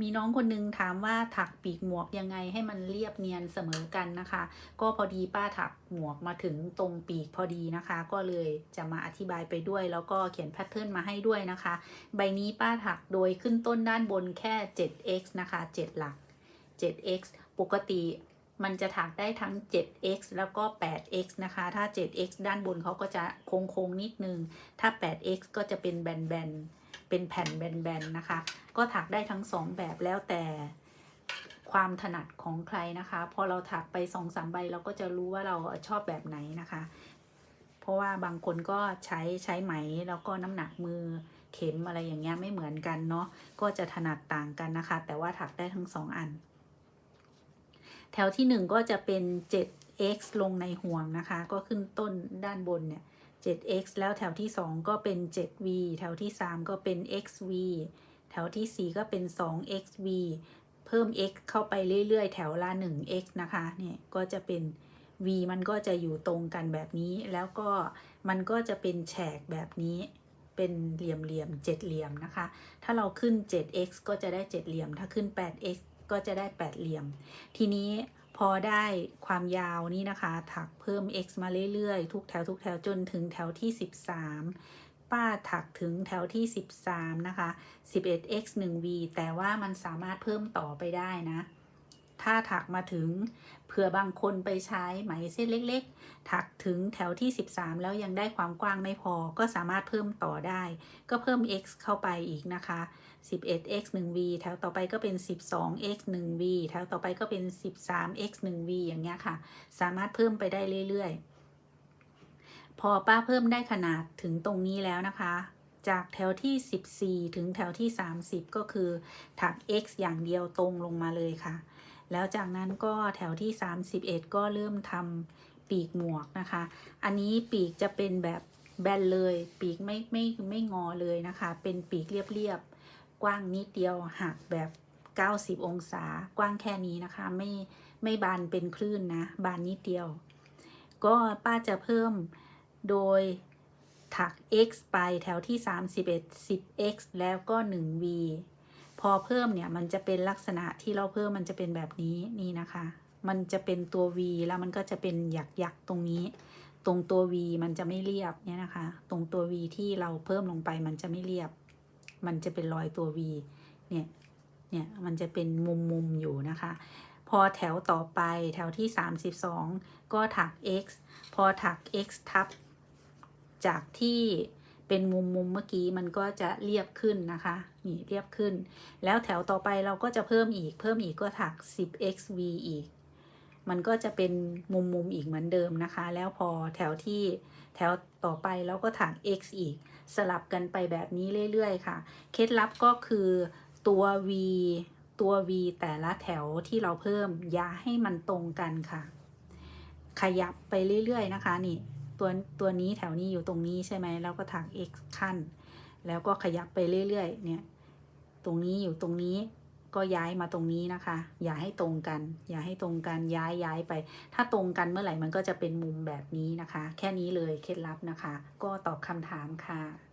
มีน้องคนนึงถามว่าถักปีกหมวกยังไงให้มันเรียบเนียนเสมอกันนะคะ ก็พอดีป้าถักหมวกมาถึงตรงปีกพอดีนะคะ ก็เลยจะมาอธิบายไปด้วย แล้วก็เขียนแพทเทิร์นมาให้ด้วยนะคะ ใบนี้ป้าถักโดยขึ้นต้นด้านบนแค่ 7x นะคะ 7 หลัก 7x ปกติมันจะถักได้ทั้ง 7x แล้วก็ 8x นะคะ ถ้า 7x ด้านบนเขาก็จะโค้งๆนิดนึง ถ้า 8x ก็จะเป็นแบนๆ เป็นแผ่นแบนๆนะคะ ก็ถักได้ทั้งสองแบบแล้วแต่ความถนัดของใครนะคะ พอเราถักไปสองสามใบเราก็จะรู้ว่าเราชอบแบบไหนนะคะ เพราะว่าบางคนก็ใช้ใช้ไหมแล้วก็น้ำหนักมือเข็มอะไรอย่างเงี้ยไม่เหมือนกันเนาะก็จะถนัดต่างกันนะคะ แต่ว่าถักได้ทั้งสองอัน แถวที่หนึ่งก็จะเป็น 7x ลงในห่วงนะคะ ก็ขึ้นต้นด้านบนเนี่ย 7x แล้วแถวที่ 2 ก็เป็น 7v แถวที่ 3 ก็เป็น xv แถวที่ 4 ก็เป็น 2xv เพิ่ม x เข้าไปเรื่อย ๆ แถวละ 1x นะคะ เนี่ย ก็จะเป็น v มันก็จะอยู่ตรงกันแบบนี้ แล้วก็มันก็จะเป็นแฉกแบบนี้ เป็นเหลี่ยมเหลี่ยมๆเจ็ดเหลี่ยมนะคะ ถ้าเราขึ้น 7x ก็จะได้ 7 เหลี่ยม ถ้าขึ้น 8x ก็จะได้ 8 เหลี่ยม ทีนี้ พอได้ความยาวนี้นะคะ ถักเพิ่ม x มาเรื่อยๆ ทุกแถวทุกแถวจนถึงแถวที่ 13 ป้าถักถึงแถวที่ 13 นะคะ 11x 1v แต่ว่ามันสามารถเพิ่มต่อไปได้นะ ถ้าถักมาถึงเผื่อบางคนไปใช้ไหมเส้นเล็ก ๆ ถักถึงแถวที่ 13 แล้วยังได้ความกว้างไม่พอก็สามารถเพิ่มต่อได้ ก็เพิ่ม x เข้าไปอีกนะคะ 11x 1v แถวต่อไปก็เป็น 12x 1v แถวต่อไปก็เป็น 13x 1v อย่างเงี้ยค่ะ สามารถเพิ่มไปได้เรื่อยๆ พอป้าเพิ่มได้ขนาดถึงตรงนี้แล้วนะคะจากแถวที่ 14 ถึงแถวที่ 30 ก็คือถัก x อย่างเดียวตรงลงมาเลยค่ะ แล้วจากนั้นก็แถวที่ 31 ก็เริ่มทำปีกหมวกนะคะ อันนี้ปีกจะเป็นแบบแบนเลย ปีกไม่ไม่ไม่งอเลยนะคะ เป็นปีกเรียบๆ กว้างนิดเดียวหักแบบ 90 องศากว้างแค่นี้นะคะ ไม่ไม่บานเป็นคลื่นนะ บานนิดเดียว ก็ป้าจะเพิ่มโดยถัก x ไปแถวที่ 31 10x แล้วก็ 1v พอเพิ่มเนี่ยมันจะเป็นลักษณะที่เราเพิ่มมันจะเป็นแบบนี้นี่นะคะ มันจะเป็นตัว v แล้วมันก็จะเป็นหยักหยักๆตรงนี้ ตรงตัว v มันจะไม่เรียบเนี่ยนะคะ ตรงตัว v ที่เราเพิ่มลงไปมันจะไม่เรียบ มันจะเป็นรอยตัว v เนี่ยเนี่ยมันจะเป็นมุมมุมอยู่นะคะ พอแถวต่อไปแถวที่ 32 ก็ถัก x พอถัก x ทับจากที่ เป็นมุมมุมเมื่อกี้มันก็จะเรียบขึ้นนะคะนี่เรียบขึ้น แล้วแถวต่อไปเราก็จะเพิ่มอีก เพิ่มอีกก็ถัก 10xv อีก มันก็จะเป็นมุมมุมอีกเหมือนเดิมนะคะ แล้วพอแถวที่แถวต่อไปเราก็ถัก x อีก สลับกันไปแบบนี้เรื่อยๆค่ะ เคล็ดลับก็คือตัว v ตัว v แต่ละแถวที่เราเพิ่ม อย่าให้มันตรงกันค่ะ ขยับไปเรื่อยๆนะคะนี่ ตัวตัวนี้แถวนี้อยู่ตรงนี้ใช่ไหมแล้วก็ถัก x ขั้น แล้วก็ขยับไปเรื่อยๆ เนี่ย ตรงนี้อยู่ตรงนี้ก็ย้ายมาตรงนี้นะคะ อย่าให้ตรงกัน อย่าให้ตรงกันย้ายย้ายไป ถ้าตรงกันเมื่อไหร่มันก็จะเป็นมุมแบบนี้นะคะ แค่นี้เลยเคล็ดลับนะคะ ก็ตอบคำถามค่ะ